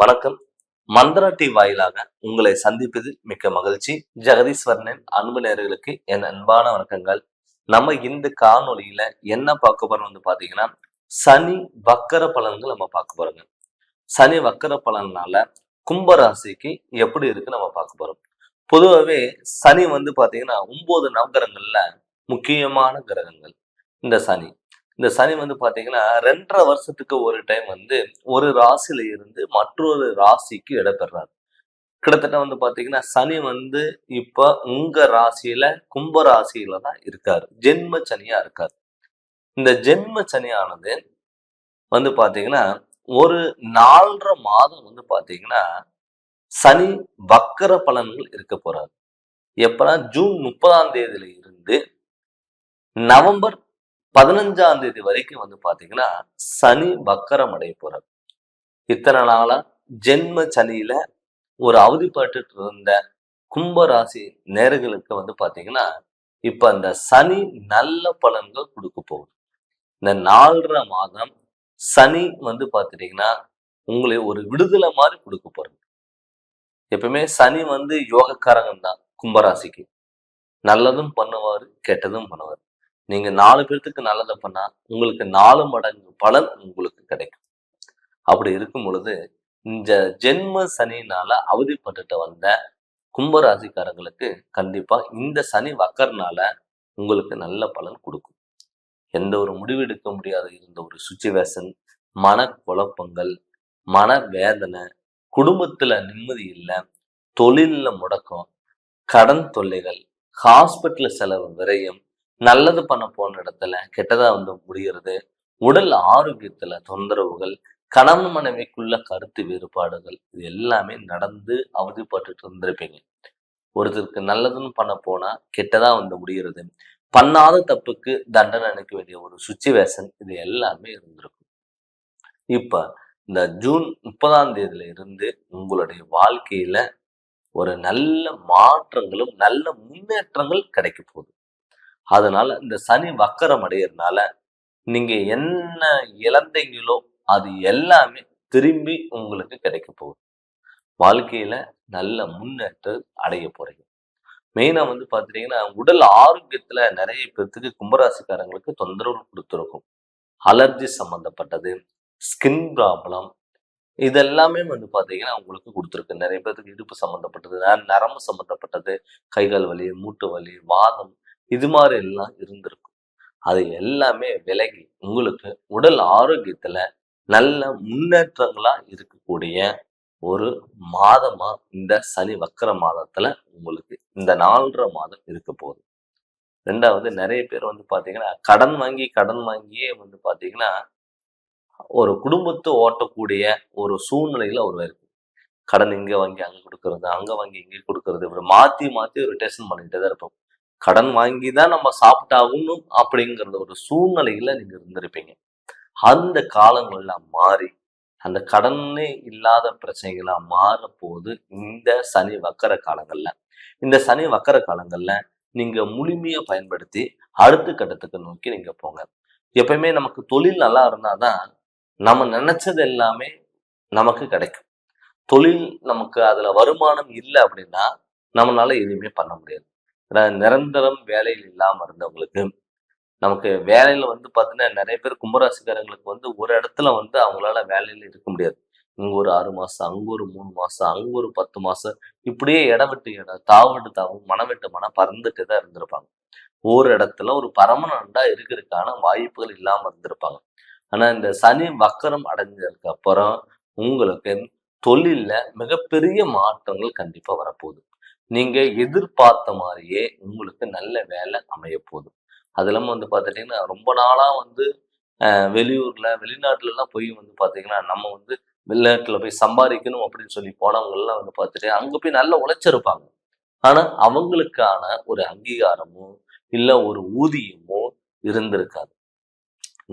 வணக்கம். மந்திரா டி வாயிலாக உங்களை சந்திப்பதில் மிக்க மகிழ்ச்சி. ஜெகதீஸ்வரனின் அன்பு நேர்களுக்கு என் அன்பான வணக்கங்கள். நம்ம இந்த காணொலியில என்ன பார்க்க போறோம் வந்து பாத்தீங்கன்னா சனி வக்கர பலன்கள் நம்ம பார்க்க போறோங்க. சனி வக்கர பலனால கும்பராசிக்கு எப்படி இருக்கு நம்ம பார்க்க போறோம். பொதுவாகவே சனி வந்து பாத்தீங்கன்னா ஒன்பது நவகிரகங்கள்ல முக்கியமான கிரகங்கள். இந்த சனி. இந்த சனி வந்து பாத்தீங்கன்னா ரெண்டரை வருஷத்துக்கு ஒரு டைம் வந்து ஒரு ராசியில இருந்து மற்றொரு ராசிக்கு இடம்பெறாரு கிட்டத்தட்ட வந்து பாத்தீங்கன்னா சனி வந்து இப்ப உங்க ராசியில கும்ப ராசியில தான் இருக்காரு. ஜென்ம சனியா இருக்காரு. இந்த ஜென்ம சனியானது வந்து பாத்தீங்கன்னா ஒரு நாலரை மாதம் வந்து பாத்தீங்கன்னா சனி வக்கர பலன்கள் இருக்க போறாரு. எப்பனா ஜூன் முப்பதாம் தேதியில இருந்து நவம்பர் பதினஞ்சாம் தேதி வரைக்கும் வந்து பாத்தீங்கன்னா சனி வக்கரம் அடைய போறார். இத்தனை நாளா ஜென்ம சனியில ஒரு அவதிப்பட்டு இருந்த கும்பராசி நேர்களுக்கு வந்து பாத்தீங்கன்னா இப்ப அந்த சனி நல்ல பலன்கள் கொடுக்க போகுது. இந்த நாலரை மாதம் சனி வந்து பார்த்துட்டீங்கன்னா உங்களை ஒரு விடுதலை மாதிரி கொடுக்க போறது எப்பவுமே சனி வந்து யோகக்காரங்க தான் கும்பராசிக்கு. நல்லதும் பண்ணுவாரு கெட்டதும் பண்ணுவார். நீங்க நாலு பேர்த்துக்கு நல்லதை பண்ணா உங்களுக்கு நாலு மடங்கு பலன் உங்களுக்கு கிடைக்கும். அப்படி இருக்கும் பொழுது இந்த ஜென்ம சனினால அவதிப்பட்டுட்டு வந்த கும்பராசிக்காரங்களுக்கு கண்டிப்பா இந்த சனி வக்கர்னால உங்களுக்கு நல்ல பலன் கொடுக்கும். எந்த ஒரு முடிவெடுக்க முடியாத இருந்த ஒரு சுச்சுவேஷன் மன குழப்பங்கள் மன வேதனை குடும்பத்துல நிம்மதி இல்லை தொழில்ல முடக்கம் கடன் தொல்லைகள் ஹாஸ்பிட்டல் செலவு விரயம் நல்லது பண்ண போன இடத்துல கெட்டதா வந்து முடிகிறது. உடல் ஆரோக்கியத்துல தொந்தரவுகள் கணவன் மனைவிக்குள்ள கருத்து வேறுபாடுகள் இது எல்லாமே நடந்து அவதிப்பட்டுட்டு இருந்திருப்பீங்க. ஒருத்தருக்கு நல்லதுன்னு பண்ண போனா கெட்டதா வந்து முடிகிறது. பண்ணாத தப்புக்கு தண்டனை அளிக்க வேண்டிய ஒரு சுச்சுவேஷன் இது எல்லாமே இருந்திருக்கும். இப்ப இந்த ஜூன் முப்பதாம் தேதியில இருந்து உங்களுடைய வாழ்க்கையில ஒரு நல்ல மாற்றங்களும் நல்ல முன்னேற்றங்கள் கிடைக்க போகுது. அதனால இந்த சனி வக்கரம் அடையிறதுனால நீங்க என்ன இழந்தீங்களோ அது எல்லாமே திரும்பி உங்களுக்கு கிடைக்க போகுது. வாழ்க்கையில நல்ல முன்னேற்றம் அடைய போறீங்க. மெயினா வந்து பாத்துட்டீங்கன்னா உடல் ஆரோக்கியத்துல நிறைய பேர்த்துக்கு கும்பராசிக்காரங்களுக்கு தொந்தரவு கொடுத்துருக்கும். அலர்ஜி சம்பந்தப்பட்டது ஸ்கின் ப்ராப்ளம் இதெல்லாமே வந்து பாத்தீங்கன்னா உங்களுக்கு கொடுத்துருக்கு. நிறைய பேர்த்துக்கு இடுப்பு சம்மந்தப்பட்டது நரம்பு சம்மந்தப்பட்டது கைகால் வலி மூட்டு வலி வாதம் இது மாதிரி எல்லாம் இருந்திருக்கும். அது எல்லாமே விலகி உங்களுக்கு உடல் ஆரோக்கியத்துல நல்ல முன்னேற்றங்களா இருக்கக்கூடிய ஒரு மாதமா இந்த சனி வக்கர மாதத்துல உங்களுக்கு இந்த நாலரை மாதம் இருக்க போகுது. ரெண்டாவது நிறைய பேர் வந்து பாத்தீங்கன்னா கடன் வாங்கி கடன் வாங்கியே வந்து பாத்தீங்கன்னா ஒரு குடும்பத்தை ஓட்டக்கூடிய ஒரு சூழ்நிலையில ஒரு இருக்கு கடன் இங்க வாங்கி அங்க கொடுக்கறது அங்க வாங்கி இங்க கொடுக்கறது இப்படி மாத்தி மாத்தி ரொட்டேஷன் பண்ணிட்டு தான் இருப்போம் கடன் வாங்கி தான் நம்ம சாப்பிட்டாகணும் அப்படிங்கிற ஒரு சூழ்நிலையில நீங்க இருந்திருப்பீங்க. அந்த காலங்கள்லாம் மாறி அந்த கடனே இல்லாத பிரச்சனைகளா மாற போது இந்த சனி வக்கர காலங்கள்ல. இந்த சனி வக்கர காலங்கள்ல நீங்க முழுமையை பயன்படுத்தி அடுத்த கட்டத்துக்கு நோக்கி நீங்க போங்க. எப்பயுமே நமக்கு தொழில் நல்லா இருந்தாதான் நம்ம நினைச்சது எல்லாமே நமக்கு கிடைக்கும். தொழில் நமக்கு அதுல வருமானம் இல்லை அப்படின்னா நம்மளால எதுவுமே பண்ண முடியாது. நிரந்தரம் வேலையில் இல்லாம இருந்தவங்களுக்கு நமக்கு வேலையில வந்து பாத்தீங்கன்னா நிறைய பேர் கும்பராசிக்காரங்களுக்கு வந்து ஒரு இடத்துல வந்து அவங்களால வேலையில இருக்க முடியாது. இங்க ஒரு ஆறு மாசம் அங்க ஒரு மூணு மாசம் அங்க ஒரு பத்து மாசம் இப்படியே இடம் விட்டு இடம் தாவு விட்டு தாவு மனம் விட்டு மனம் பறந்துட்டு தான் இருந்திருப்பாங்க. ஒரு இடத்துல ஒரு பரமனண்டா இருக்கிறதுக்கான வாய்ப்புகள் இல்லாம இருந்திருப்பாங்க. ஆனா இந்த சனி வக்கரம் அடைஞ்சதுக்கு அப்புறம் உங்களுக்கு தொழில்ல மிகப்பெரிய மாற்றங்கள் கண்டிப்பா வரப்போகுது. நீங்க எதிர்பார்த்த மாதிரியே உங்களுக்கு நல்ல வேலை அமைய போதும் அது இல்லாமல் வந்து பார்த்துட்டீங்கன்னா ரொம்ப நாளா வந்து வெளியூர்ல வெளிநாட்டுல எல்லாம் போய் வந்து பாத்தீங்கன்னா நம்ம வந்து வெளிநாட்டுல போய் சம்பாதிக்கணும் அப்படின்னு சொல்லி போனவங்க எல்லாம் வந்து பார்த்துட்டு அங்க போய் நல்லா உழைச்சிருப்பாங்க. ஆனா அவங்களுக்கான ஒரு அங்கீகாரமோ இல்ல ஒரு ஊதியமோ இருந்திருக்காது.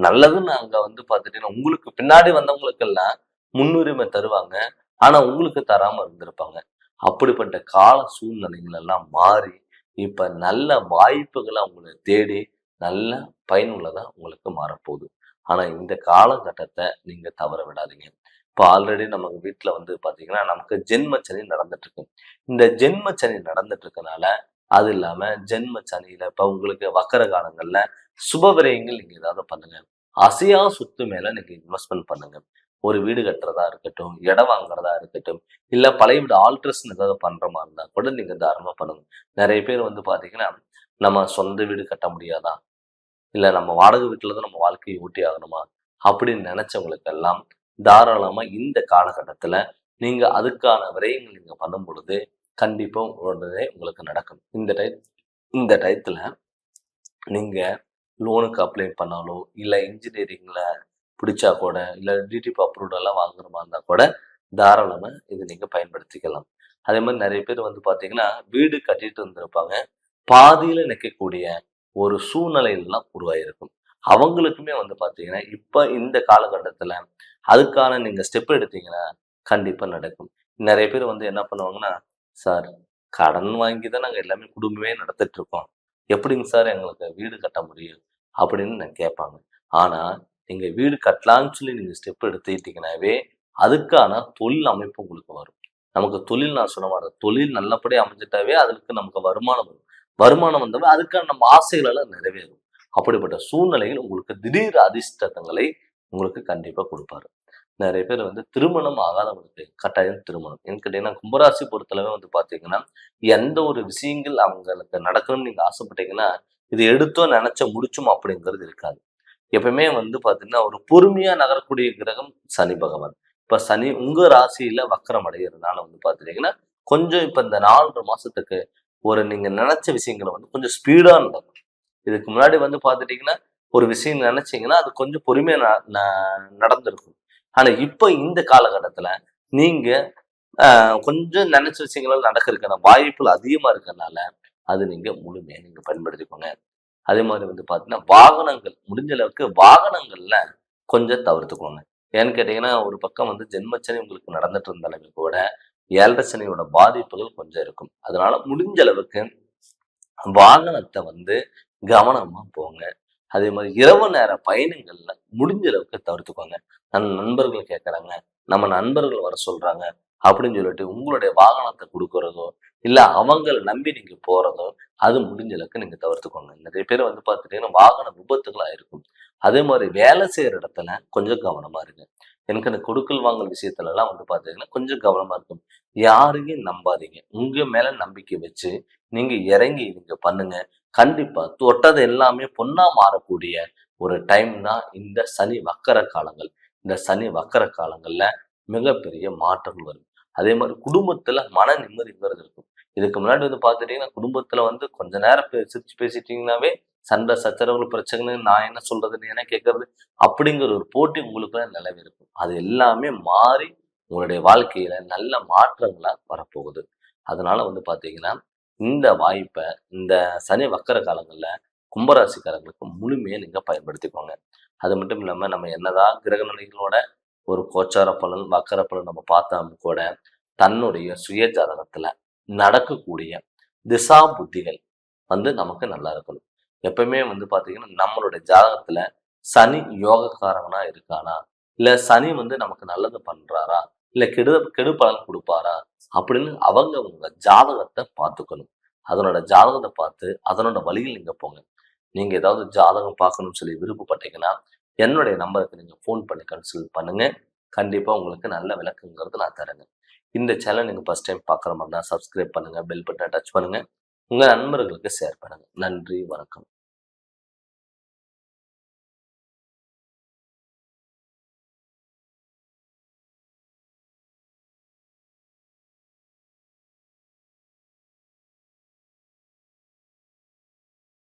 நல்லதுன்னு அங்க வந்து பார்த்துட்டீங்கன்னா உங்களுக்கு பின்னாடி வந்தவங்களுக்கெல்லாம் முன்னுரிமை தருவாங்க. ஆனா உங்களுக்கு தராம இருந்திருப்பாங்க. அப்படிப்பட்ட கால சூழ்நிலைகள் எல்லாம் மாறி இப்ப நல்ல வாய்ப்புகளை உங்களை தேடி நல்ல பயனுள்ளதா உங்களுக்கு மாறப்போகுது. ஆனா இந்த காலகட்டத்தை நீங்க தவற விடாதீங்க. இப்போ ஆல்ரெடி நமக்கு வீட்டில் வந்து பார்த்தீங்கன்னா நமக்கு ஜென்ம சனி நடந்துட்டுருக்கு. இந்த ஜென்ம சனி நடந்துட்டு அது இல்லாம ஜென்ம சனியில இப்போ உங்களுக்கு வக்கர காலங்கள்ல சுப விரயங்கள் நீங்க ஏதாவது பண்ணுங்க. அசையா சொத்து மேல நீங்க இன்வெஸ்ட்மெண்ட் பண்ணுங்க. ஒரு வீடு கட்டுறதா இருக்கட்டும் இடம் வாங்குறதா இருக்கட்டும் இல்லை பழைய வீடு ஆல்ட்ரேஷன் ஏதாவது பண்ணுற மாதிரி இருந்தால் கூட நீங்கள் தாராளமாக பண்ணுங்க. நிறைய பேர் வந்து பார்த்தீங்கன்னா நம்ம சொந்த வீடு கட்ட முடியாதா? இல்லை நம்ம வாடகை வீட்டில் தான் நம்ம வாழ்க்கையை ஊட்டி ஆகணுமா? அப்படின்னு நினச்சவங்களுக்கெல்லாம் எல்லாம் இந்த காலகட்டத்தில் நீங்கள் அதுக்கான விரயங்கள் நீங்கள் பண்ணும் பொழுது கண்டிப்பாக உடனே உங்களுக்கு நடக்கும். இந்த டை இந்த டயத்தில் நீங்கள் லோனுக்கு அப்ளை பண்ணாலோ இல்லை இன்ஜினியரிங்கில் பிடிச்சா கூட இல்லை டிடிபி அப்ரூவ்டெல்லாம் வாங்குற மாதிரி கூட தாராளமாக இது நீங்கள் பயன்படுத்திக்கலாம். அதே மாதிரி நிறைய பேர் வந்து பார்த்தீங்கன்னா வீடு கட்டிட்டு இருந்திருப்பாங்க பாதியில நிற்கக்கூடிய ஒரு சூழ்நிலையெல்லாம் உருவாயிருக்கும். அவங்களுக்குமே வந்து பார்த்தீங்கன்னா இப்போ இந்த காலகட்டத்துல அதுக்கான நீங்கள் ஸ்டெப் எடுத்தீங்கன்னா கண்டிப்பாக நடக்கும். நிறைய பேர் வந்து என்ன பண்ணுவாங்கன்னா சார் கடன் வாங்கி தான் நாங்கள் எல்லாமே குடும்பமே நடத்திட்டு இருக்கோம். எப்படிங்க சார் எங்களுக்கு வீடு கட்ட முடியும்? அப்படின்னு நான் கேட்பாங்க. ஆனால் நீங்கள் வீடு கட்டலான்னு சொல்லி நீங்கள் ஸ்டெப் எடுத்துக்கிட்டீங்கன்னாவே அதுக்கான தொழில் அமைப்பு உங்களுக்கு வரும். நமக்கு தொழில் நான் சொன்ன மாதிரி தொழில் நல்லபடியாக அமைஞ்சிட்டாவே அதுக்கு நமக்கு வருமானம் வரும். வருமானம் வந்தவே அதுக்கான நம்ம ஆசைகளெல்லாம் நிறைவேறும். அப்படிப்பட்ட சூழ்நிலைகள் உங்களுக்கு திடீர் அதிர்ஷ்டங்களை உங்களுக்கு கண்டிப்பாக கொடுப்பாரு. நிறைய பேர் வந்து திருமணம் ஆகாதவங்களுக்கு கட்டாயம் திருமணம். ஏன்னு கேட்டீங்கன்னா கும்பராசி பொறுத்தளவே வந்து பார்த்தீங்கன்னா எந்த ஒரு விஷயங்கள் அவங்களுக்கு நடக்கணும்னு நீங்கள் ஆசைப்பட்டீங்கன்னா இது எடுத்தோ நினைச்ச முடிச்சும் அப்படிங்கிறது இருக்காது. எப்பவுமே வந்து பார்த்தீங்கன்னா ஒரு பொறுமையா நகரக்கூடிய கிரகம் சனி பகவான். இப்ப சனி உங்க ராசியில வக்கரம் அடைகிறதுனால வந்து பாத்துட்டீங்கன்னா கொஞ்சம் இப்ப இந்த நாலு மாசத்துக்கு ஒரு நீங்க நினைச்ச விஷயங்களை வந்து கொஞ்சம் ஸ்பீடா நடக்கும். இதுக்கு முன்னாடி வந்து பாத்துட்டீங்கன்னா ஒரு விஷயம் நினைச்சீங்கன்னா அது கொஞ்சம் பொறுமையா ந- ந- நடந்திருக்கும். ஆனா இப்ப இந்த காலகட்டத்துல நீங்க கொஞ்சம் நினைச்ச விஷயங்கள் நடக்கிறதுக்கான வாய்ப்புகள் அதிகமா இருக்கிறதுனால அது நீங்க முழுமையா நீங்க பயன்படுத்திக்கோங்க. அதே மாதிரி வந்து பாத்தீங்கன்னா வாகனங்கள் முடிஞ்ச அளவுக்கு வாகனங்கள்ல கொஞ்சம் தவிர்த்துக்கோங்க ஏன்னு கேட்டீங்கன்னா ஒரு பக்கம் வந்து ஜென்மச்சனி உங்களுக்கு நடந்துட்டு இருந்தாலுமே கூட ஏழரை சனியோட பாதிப்புகள் கொஞ்சம் இருக்கும். அதனால முடிஞ்ச அளவுக்கு வாகனத்தை வந்து கவனமா போங்க. அதே மாதிரி இரவு நேர பயணங்கள்ல முடிஞ்ச அளவுக்கு தவிர்த்துக்கோங்க. நன் நண்பர்கள் கேட்கறாங்க நம்ம நண்பர்கள் வர சொல்றாங்க. அப்படின்னு சொல்லிட்டு உங்களுடைய வாகனத்தை கொடுக்கறதோ இல்லை அவங்கள நம்பி நீங்கள் போகிறதோ அது முடிஞ்ச அளவுக்கு நீங்கள் தவிர்த்துக்கோங்க. நிறைய பேர் வந்து பார்த்துட்டீங்கன்னா வாகன விபத்துகளாக இருக்கும் அதே மாதிரி வேலை செய்கிற இடத்துல கொஞ்சம் கவனமாக இருங்க. எனக்கு இந்த கொடுக்கல் வாங்கல் விஷயத்துலலாம் வந்து பார்த்தீங்கன்னா கொஞ்சம் கவனமாக இருக்கும் யாரையும் நம்பாதீங்க. உங்கள் மேலே நம்பிக்கை வச்சு நீங்கள் இறங்கி நீங்கள் பண்ணுங்க. கண்டிப்பாக தொட்டது எல்லாமே பொண்ணாக மாறக்கூடிய ஒரு டைம் தான் இந்த சனி வக்கர காலங்கள். இந்த சனி வக்கர காலங்களில் மிகப்பெரிய மாற்றங்கள் வரும். அதே மாதிரி குடும்பத்துல மன நிம்மதிங்கிறது இருக்கும். இதுக்கு முன்னாடி வந்து பார்த்துட்டீங்கன்னா குடும்பத்துல வந்து கொஞ்ச நேரம் சிரிச்சு பேசிட்டீங்கன்னாவே சண்டை சச்சரவுகள் பிரச்சனை நான் என்ன சொல்றது என்ன கேட்கறது அப்படிங்கிற ஒரு போட்டி உங்களுக்குள்ள நிலவி இருக்கும் அது எல்லாமே மாறி உங்களுடைய வாழ்க்கையில நல்ல மாற்றங்களா வரப்போகுது. அதனால வந்து பாத்தீங்கன்னா இந்த வாய்ப்பை இந்த சனி வக்கர காலங்கள்ல கும்பராசிக்காரங்களுக்கு முழுமையா நீங்க பயன்படுத்திக்கோங்க. அது மட்டும் இல்லாம நம்ம என்னதான் கிரக நிலைகளோட ஒரு கோச்சார பலன் வக்கர பலன் நம்ம பார்த்தாலும் கூட தன்னுடைய சுய ஜாதகத்துல நடக்கக்கூடிய திசா புத்திகள் வந்து நமக்கு நல்லா இருக்கணும். எப்பவுமே வந்து பாத்தீங்கன்னா நம்மளுடைய ஜாதகத்துல சனி யோகக்காரவனா இருக்கானா? இல்ல சனி வந்து நமக்கு நல்லது பண்றாரா? இல்ல கெடு கெடு பலன் கொடுப்பாரா? அப்படின்னு அவங்க உங்க ஜாதகத்தை பார்த்துக்கணும். அதனோட ஜாதகத்தை பார்த்து அதனோட வழியில் நீங்க போங்க. நீங்க ஏதாவது ஜாதகம் பார்க்கணும்னு சொல்லி விருப்பப்பட்டீங்கன்னா என்னுடைய நம்பருக்கு நீங்கள் ஃபோன் பண்ணி கன்சல்ட் பண்ணுங்கள் கண்டிப்பாக உங்களுக்கு நல்ல விளக்குங்கிறது நான் தரேங்க. இந்த சேனல் நீங்கள் ஃபர்ஸ்ட் டைம் பார்க்குற மாதிரி தான் சப்ஸ்கிரைப் பண்ணுங்கள் பெல் பட்டனை டச் பண்ணுங்கள் உங்கள் நண்பர்களுக்கு ஷேர் பண்ணுங்கள் நன்றி வணக்கம்.